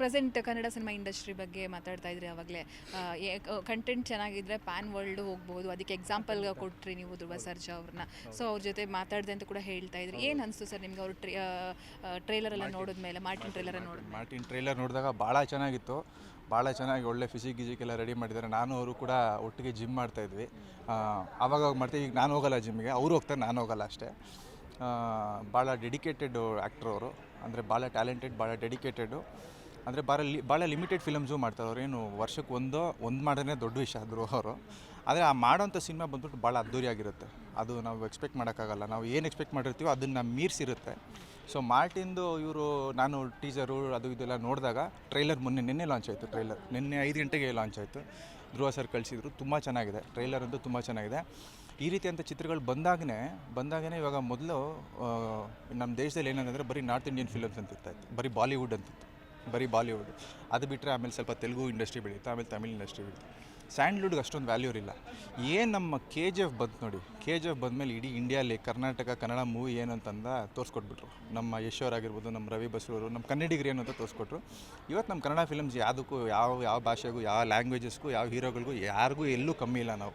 Present Kannada cinema industry ಬಗ್ಗೆ ಮಾತಾಡ್ತಾ ಇದ್ರಿ ಅವಾಗಲೇ ಕಂಟೆಂಟ್ ಚೆನ್ನಾಗಿದ್ರೆ ಪ್ಯಾನ್ ವರ್ಲ್ಡ್ ಹೋಗ್ಬೋದು. ಅದಕ್ಕೆ ಎಕ್ಸಾಂಪಲ್ ಕೊಟ್ರಿ ನೀವು ಧ್ರುವ ಸರ್ಜಾ ಅವ್ರನ್ನ. ಸೊ ಅವ್ರ ಜೊತೆ ಮಾತಾಡಿದೆ ಅಂತ ಕೂಡ ಹೇಳ್ತಾ ಇದ್ರಿ. ಏನು ಅನಿಸ್ತು ಸರ್ ನಿಮ್ಗೆ ಅವ್ರ ಟ್ರೇಲರ್ ಎಲ್ಲ ನೋಡಿದ್ಮೇಲೆ? ಮಾರ್ಟಿನ್ ಟ್ರೇಲರ್ ನೋಡಿ ಮಾರ್ಟಿನ್ ಟ್ರೇಲರ್ ನೋಡಿದಾಗ ಭಾಳ ಚೆನ್ನಾಗಿತ್ತು. ಭಾಳ ಚೆನ್ನಾಗಿ ಒಳ್ಳೆ ಫಿಸಿಕ್ ಗಿಜಿಕ್ ಎಲ್ಲ ರೆಡಿ ಮಾಡಿದ್ದಾರೆ. ನಾನು ಅವರು ಕೂಡ ಒಟ್ಟಿಗೆ ಜಿಮ್ ಮಾಡ್ತಾ ಇದ್ವಿ. ಅವಾಗ ಆವಾಗ ಮಾಡ್ತೀವಿ ಈಗ ನಾನು ಹೋಗಲ್ಲ ಜಿಮ್ಗೆ ಅವರು ಹೋಗ್ತಾರೆ ನಾನು ಹೋಗಲ್ಲ ಅಷ್ಟೇ. ಭಾಳ ಡೆಡಿಕೇಟೆಡ್ ಆ್ಯಕ್ಟ್ರ್ ಅವರು. ಅಂದರೆ ಭಾಳ ಟ್ಯಾಲೆಂಟೆಡ್ ಭಾಳ ಡೆಡಿಕೇಟೆಡು ಅಂದರೆ ಭಾಳ ಲಿ ಭಾಳ ಲಿಮಿಟೆಡ್ ಫಿಲಮ್ಸು ಮಾಡ್ತಾರೆ ಅವ್ರು ಏನು ವರ್ಷಕ್ಕೆ ಒಂದೋ, ಒಂದು ಮಾಡೋದೇ ದೊಡ್ಡ ವಿಷಯ ಆದರು ಅವರು. ಆದರೆ ಆ ಮಾಡೋಂಥ ಸಿನಿಮಾ ಬಂದ್ಬಿಟ್ಟು ಭಾಳ ಅದ್ದೂರಿಯಾಗಿರುತ್ತೆ ಅದು ನಾವು ಎಕ್ಸ್ಪೆಕ್ಟ್ ಮಾಡೋಕ್ಕಾಗಲ್ಲ. ನಾವು ಏನು ಎಕ್ಸ್ಪೆಕ್ಟ್ ಮಾಡಿರ್ತೀವೋ ಅದನ್ನು ಮೀರಿಸಿರುತ್ತೆ. ಸೊ ಮಾರ್ಟಿಂದು ಇವರು, ನಾನು ಟೀಸರು ಅದು ಇದೆಲ್ಲ ನೋಡಿದಾಗ ಟ್ರೈಲರ್ ಮೊನ್ನೆ, ನಿನ್ನೆ ಲಾಂಚ್ ಆಯಿತು ಟ್ರೈಲರ್ ನಿನ್ನೆ ಐದು ಗಂಟೆಗೆ ಲಾಂಚ್ ಆಯಿತು. ಧ್ರುವ ಸರ್ ಕಳಿಸಿದ್ರು. ತುಂಬ ಚೆನ್ನಾಗಿದೆ. ಟ್ರೈಲರ್ ಅಂತೂ ತುಂಬ ಚೆನ್ನಾಗಿದೆ. ಈ ರೀತಿಯಂಥ ಚಿತ್ರಗಳು ಬಂದಾಗನೇ ಬಂದಾಗನೇ ಇವಾಗ ಮೊದಲು ನಮ್ಮ ದೇಶದಲ್ಲಿ ಏನಂದರೆ ಬರೀ ನಾರ್ತ್ ಇಂಡಿಯನ್ ಫಿಲಮ್ಸ್ ಅಂತ ಇರ್ತಾಯಿತ್ತು ಬರೀ ಬಾಲಿವುಡ್ ಅಂತಿತ್ತು. ಬರೀ ಬಾಲಿವುಡ್. ಅದು ಬಿಟ್ಟರೆ ಆಮೇಲೆ ಸ್ವಲ್ಪ ತೆಲುಗು ಇಂಡಸ್ಟ್ರಿ ಬೆಳೀತು, ಆಮೇಲೆ ತಮಿಳ್ ಇಂಡಸ್ಟ್ರಿ ಬೆಳೀತು. ಸ್ಯಾಂಡ್ಲ್ವುಡ್ಗೆ ಅಷ್ಟೊಂದು ವ್ಯಾಲ್ಯೂ ಇರಲಿಲ್ಲ ಏನು ನಮ್ಮ ಕೆ ಜಿ ಎಫ್ ಬಂತು ನೋಡಿ ಕೆ ಜಿ ಎಫ್ ಬಂದಮೇಲೆ ಇಡೀ ಇಂಡಿಯಾಲಿ ಕರ್ನಾಟಕ, ಕನ್ನಡ ಮೂವಿ ಏನು ಅಂತಂದ ತೋರಿಸ್ಕೊಟ್ಬಿಟ್ರು. ನಮ್ಮ ಯಶೋರ್ ಆಗಿರ್ಬೋದು, ನಮ್ಮ ರವಿ ಬಸ್ರೂರು ನಮ್ಮ ಕನ್ನಡಿಗರು ಏನು ಅಂತ ತೋರಿಸ್ಕೊಟ್ರು. ಇವತ್ತು ನಮ್ಮ ಕನ್ನಡ ಫಿಲಮ್ಸ್ ಯಾವುದಕ್ಕೂ, ಯಾವ ಯಾವ ಭಾಷೆಗೂ, ಯಾವ ಲ್ಯಾಂಗ್ವೇಜಸ್ಗೂ ಯಾವ ಹೀರೋಗಳಿಗೂ ಯಾರಿಗೂ ಎಲ್ಲೂ ಕಮ್ಮಿ ಇಲ್ಲ ನಾವು.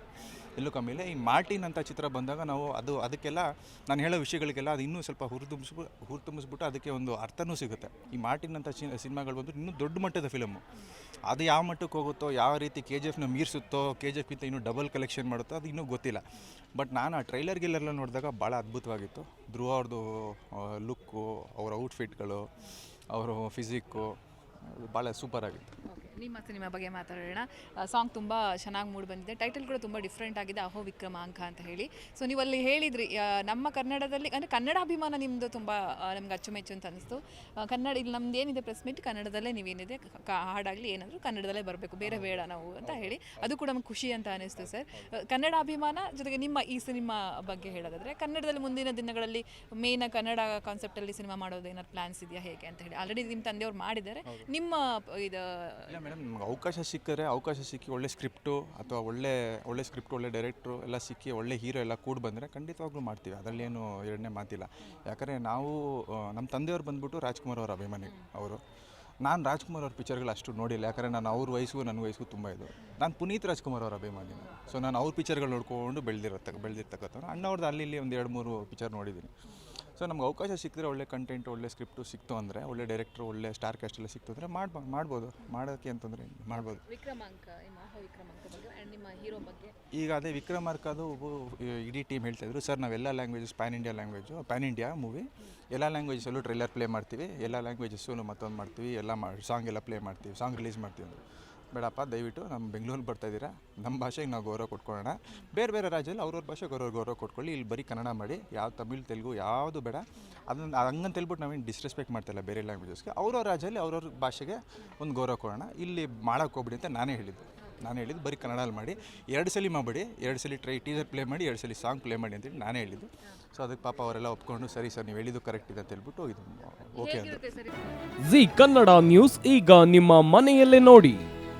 ಎಲ್ಲೂ ಕಮ್ಮಿ ಇಲ್ಲ. ಈ ಮಾರ್ಟಿನ್ ಅಂತ ಚಿತ್ರ ಬಂದಾಗ ನಾವು ಅದು ಅದಕ್ಕೆಲ್ಲ ನಾನು ಹೇಳೋ ವಿಷಯಗಳಿಗೆಲ್ಲ ಅದು ಇನ್ನೂ ಸ್ವಲ್ಪ ಹುರಿದುಂಬಿಸ್ಬು, ಹುರಿದುಂಬಿಸ್ಬಿಟ್ಟು ಅದಕ್ಕೆ ಒಂದು ಅರ್ಥನೂ ಸಿಗುತ್ತೆ. ಈ ಮಾರ್ಟಿನ್ ಅಂತ ಸಿನಿಮಾಗಳು ಬಂದು ಇನ್ನೂ ದೊಡ್ಡ ಮಟ್ಟದ ಫಿಲಮು ಅದು ಯಾವ ಮಟ್ಟಕ್ಕೆ ಹೋಗುತ್ತೋ, ಯಾವ ರೀತಿ ಕೆ ಜಿ ಎಫ್ನ ಮೀರಿಸುತ್ತೋ ಕೆ ಜಿ ಎಫ್ಗಿಂತ ಇನ್ನೂ ಡಬಲ್ ಕಲೆಕ್ಷನ್ ಮಾಡುತ್ತೋ ಅದು ಇನ್ನೂ ಗೊತ್ತಿಲ್ಲ. ಬಟ್ ನಾನು ಆ ಟ್ರೈಲರ್ ಗಿಲ್ಲರ್ಲ ನೋಡಿದಾಗ ಭಾಳ ಅದ್ಭುತವಾಗಿತ್ತು. ಧ್ರುವ ಅವ್ರದ್ದು ಲುಕ್ಕು ಅವರ ಔಟ್ಫಿಟ್ಗಳು ಅವರು ಫಿಸಿಕ್ಕು ಭಾಳ ಸೂಪರ್ ಆಗಿತ್ತು. ನಿಮ್ಮ ಸಿನಿಮಾ ಬಗ್ಗೆ ಮಾತಾಡೋಣ. ಸಾಂಗ್ ತುಂಬ ಚೆನ್ನಾಗಿ ಮೂಡ್ ಬಂದಿದೆ. ಟೈಟಲ್ ಕೂಡ ತುಂಬ ಡಿಫ್ರೆಂಟ್ ಆಗಿದೆ ಅಹೋ ವಿಕ್ರಮಾಂಕ ಅಂತ ಹೇಳಿ. ಸೊ ನೀವು ಅಲ್ಲಿ ಹೇಳಿದ್ರಿ ನಮ್ಮ ಕನ್ನಡದಲ್ಲಿ ಅಂದರೆ ಕನ್ನಡ ಅಭಿಮಾನ ನಿಮ್ಮದು ತುಂಬ ನಮ್ಗೆ ಅಚ್ಚುಮೆಚ್ಚು ಅಂತ ಅನಿಸ್ತು. ಕನ್ನಡ ಇಲ್ಲಿ ನಮ್ದು ಏನಿದೆ ಪ್ರೆಸ್ ಮೀಟ್ ಕನ್ನಡದಲ್ಲೇ ನೀವೇನಿದೆ ಹಾಡಾಗಲಿ ಏನಾದರೂ ಕನ್ನಡದಲ್ಲೇ ಬರಬೇಕು ಬೇರೆ ಬೇಡ ನಾವು ಅಂತ ಹೇಳಿ. ಅದು ಕೂಡ ನಮ್ಗೆ ಖುಷಿ ಅಂತ ಅನಿಸ್ತು ಸರ್. ಕನ್ನಡ ಅಭಿಮಾನ ಜೊತೆಗೆ ನಿಮ್ಮ ಈ ಸಿನಿಮಾ ಬಗ್ಗೆ ಹೇಳೋದಾದರೆ ಕನ್ನಡದಲ್ಲಿ ಮುಂದಿನ ದಿನಗಳಲ್ಲಿ ಮೇನ್ ಕನ್ನಡ ಕಾನ್ಸೆಪ್ಟಲ್ಲಿ ಸಿನಿಮಾ ಮಾಡೋದು ಏನಾದ್ರು ಪ್ಲಾನ್ಸ್ ಇದೆಯಾ ಹೇಗೆ ಅಂತ ಹೇಳಿ. ಆಲ್ರೆಡಿ ನಿಮ್ಮ ತಂದೆಯವ್ರು ಮಾಡಿದ್ದಾರೆ. ನಿಮ್ಮ ಇದು ಇಲ್ಲ ಮೇಡಮ್, ನಮ್ಗೆ ಅವಕಾಶ ಸಿಕ್ಕರೆ ಅವಕಾಶ ಸಿಕ್ಕಿ ಒಳ್ಳೆ ಸ್ಕ್ರಿಪ್ಟು ಅಥವಾ ಒಳ್ಳೆ ಒಳ್ಳೆ ಸ್ಕ್ರಿಪ್ಟ್, ಒಳ್ಳೆ ಡೈರೆಕ್ಟ್ರು ಎಲ್ಲ ಸಿಕ್ಕಿ ಒಳ್ಳೆ ಹೀರೋ ಎಲ್ಲ ಕೂಡ ಬಂದರೆ ಖಂಡಿತವಾಗ್ಲೂ ಮಾಡ್ತೀವಿ. ಅದರಲ್ಲೇನು ಎರಡನೇ ಮಾತಿಲ್ಲ. ಯಾಕಂದರೆ ನಾವು ನಮ್ಮ ತಂದೆಯವ್ರು ಬಂದ್ಬಿಟ್ಟು ರಾಜ್ಕುಮಾರ್ ಅವರ ಅಭಿಮಾನಿ ಅವರು. ನಾನು ರಾಜ್ಕುಮಾರ್ ಅವ್ರ ಪಿಕ್ಚರ್ಗಳು ಅಷ್ಟು ನೋಡಿಲ್ಲ. ಯಾಕಂದರೆ ನಾನು ಅವ್ರ ವಯಸ್ಸು, ನನ್ನ ವಯಸ್ಸು ತುಂಬ ಇದು. ನಾನು ಪುನೀತ್ ರಾಜ್ಕುಮಾರ್ ಅವರ ಅಭಿಮಾನಿ ಸೊ ನಾನು ಅವ್ರ ಪಿಕ್ಚರ್ಗಳು ನೋಡ್ಕೊಂಡು ಬೆಳೆದಿರತ್ತ ಬೆಳೆದಿರ್ತಕ್ಕಂಥ ಅಣ್ಣವ್ರದ್ದು ಅಲ್ಲಿ ಇಲ್ಲಿ ಒಂದು ಎರಡು, ಮೂರು ಪಿಕ್ಚರ್ ನೋಡಿದ್ದೀನಿ ಸೊ ನಮ್ಗೆ ಅವಕಾಶ ಸಿಕ್ಕಿದ್ರೆ ಒಳ್ಳೆ ಕಂಟೆಂಟ್ ಒಳ್ಳೆ ಸ್ಕ್ರಿಪ್ಟು ಸಿಕ್ತು ಅಂದರೆ ಒಳ್ಳೆ ಡೈರೆಕ್ಟ್ರು ಒಳ್ಳೆ ಸ್ಟಾರ್ ಕ್ಯಾಸ್ಟ್ ಎಲ್ಲ ಸಿಕ್ತು ಅಂದರೆ ಮಾಡ್ಬ ಮಾಡ್ಬೋದು. ಮಾಡೋಕ್ಕೆ ಅಂತಂದರೆ ಮಾಡ್ಬೋದು. ವಿಕ್ರಮಾಂಕ ನಿಮ್ಮ ಹೀರೋ ಬಗ್ಗೆ. ಈಗ ಅದೇ ವಿಕ್ರಮಾರ್ಕದು ಇಡೀ ಟೀಮ್ ಹೇಳ್ತಾ ಇದ್ರು. ಸರ್ ನಾವೆಲ್ಲ languages pan India language pan India movie ಎಲ್ಲ ಲ್ಯಾಂಗ್ವೇಜಸಲ್ಲೂ ಟ್ರೈಲರ್ ಪ್ಲೇ ಮಾಡ್ತೀವಿ. ಎಲ್ಲ ಲ್ಯಾಂಗ್ವೇಜಸ್ಸು ಮತ್ತೊಂದು ಮಾಡ್ತೀವಿ. ಎಲ್ಲ ಮಾಡಿ ಸಾಂಗ್ ಎಲ್ಲ ಪ್ಲೇ ಮಾಡ್ತೀವಿ ಸಾಂಗ್ ರಿಲೀಸ್ ಮಾಡ್ತೀವಿ ಅಂದರು. ಬೇಡಪ್ಪ ದಯವಿಟ್ಟು ನಮ್ಮ ಬೆಂಗಳೂರಲ್ಲಿ ಬರ್ತಾ ಇದ್ದೀರಾ? ನಮ್ಮ ಭಾಷೆಗೆ ನಾವು ಗೌರವ ಕೊಟ್ಕೊಳ್ಳೋಣ. ಬೇರೆ ಬೇರೆ ರಾಜ್ಯದಲ್ಲಿ ಅವ್ರವ್ರ ಭಾಷೆ ಗೌರವ ಗೌರವ ಕೊಟ್ಕೊಳ್ಳಿ. ಇಲ್ಲಿ ಬರೀ ಕನ್ನಡ ಮಾಡಿ ಯಾವ ತಮಿಳ್ ತೆಲುಗು ಯಾವುದು ಬೇಡ. ಅದನ್ನು ಹಂಗಂತ ಹೇಳ್ಬಿಟ್ಟು ನಾವೇನು ಡಿಸ್ರೆಸ್ಪೆಕ್ಟ್ ಮಾಡ್ತಾಯಿಲ್ಲ ಬೇರೆ ಲ್ಯಾಂಗ್ವೇಜಸ್ಗೆ ಅವ್ರವ್ರ ರಾಜ್ಯದಲ್ಲಿ ಅವ್ರವ್ರ ಭಾಷೆಗೆ ಒಂದು ಗೌರವ ಕೊಡೋಣ. ಇಲ್ಲಿ ಮಾಡೋಕ್ಕೆ ಹೋಗ್ಬಿಡಿ ಅಂತ ನಾನೇ ಹೇಳಿದ್ದು. ನಾನು ಹೇಳಿದ್ದು ಬರೀ ಕನ್ನಡಲ್ಲಿ ಮಾಡಿ ಎರಡು ಸಲ ಮಾಡಬೇಡಿ ಎರಡು ಸಲ ಟ್ರೈ ಟೀಸರ್ ಪ್ಲೇ ಮಾಡಿ ಎರಡು ಸಲ ಸಾಂಗ್ ಪ್ಲೇ ಮಾಡಿ ಅಂತೇಳಿ ನಾನೇ ಹೇಳಿದ್ದು. ಸೊ ಅದಕ್ಕೆ ಪಾಪ ಅವರೆಲ್ಲ ಒಪ್ಕೊಂಡು ಸರಿ ಸರ್ ನೀವು ಹೇಳಿದ್ದು ಕರೆಕ್ಟ್ ಇದೆ ಅಂತ ಹೇಳ್ಬಿಟ್ಟು ಇದು ಓಕೆ ಅಂತ ಹೇಗಿರುತ್ತೆ ಸರ್ ಜಿ ಕನ್ನಡ ನ್ಯೂಸ್ ಈಗ ನಿಮ್ಮ ಮನೆಯಲ್ಲೇ ನೋಡಿ.